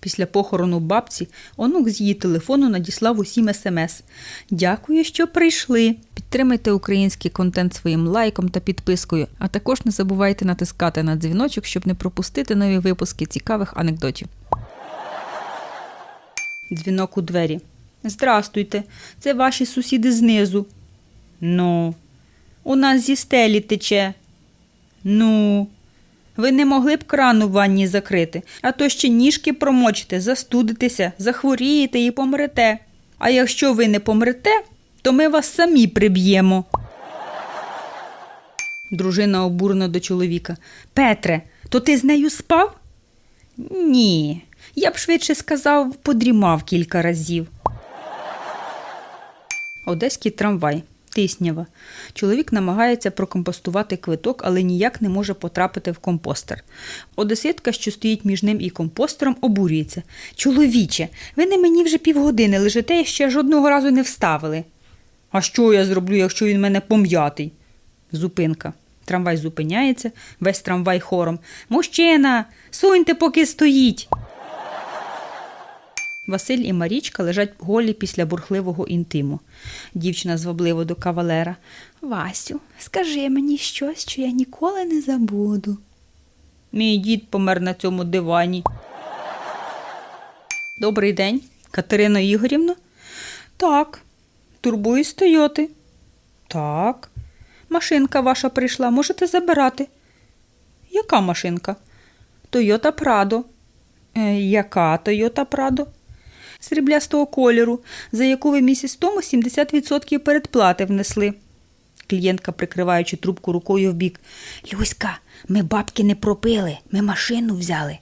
Після похорону бабці онук з її телефону надіслав усім смс. Дякую, що прийшли. Підтримайте український контент своїм лайком та підпискою, а також не забувайте натискати на дзвіночок, щоб не пропустити нові випуски цікавих анекдотів. Дзвінок у двері. Здрастуйте, це ваші сусіди знизу. Ну, у нас зі стелі тече. Ну, ви не могли б крану в ванні закрити, а то ще ніжки промочите, застудитеся, захворієте і помрете. А якщо ви не помрете, то ми вас самі приб'ємо. Дружина обурена до чоловіка. Петре, то ти з нею спав? Ні. Я б швидше сказав, подрімав кілька разів. Одеський трамвай. Тиснява. Чоловік намагається прокомпостувати квиток, але ніяк не може потрапити в компостер. Одеситка, що стоїть між ним і компостером, обурюється. Чоловіче, ви не мені вже півгодини лежите і ще жодного разу не вставили. А що я зроблю, якщо він мене пом'ятий? Зупинка. Трамвай зупиняється, весь трамвай хором. Мужчина, суньте, поки стоїть. Василь і Марічка лежать голі після бурхливого інтиму. Дівчина звабливо до кавалера. Васю, скажи мені щось, що я ніколи не забуду. Мій дід помер на цьому дивані. Добрий день, Катерина Ігорівна. Так, турбуюсь з Тойоти. Так. Машинка ваша прийшла, можете забирати. Яка машинка? Тойота Прадо. Е, яка Тойота Прадо? Сріблястого кольору, за яку ви місяць тому 70% передплати внесли. Клієнтка, прикриваючи трубку рукою вбік. Люська, ми бабки не пропили, ми машину взяли.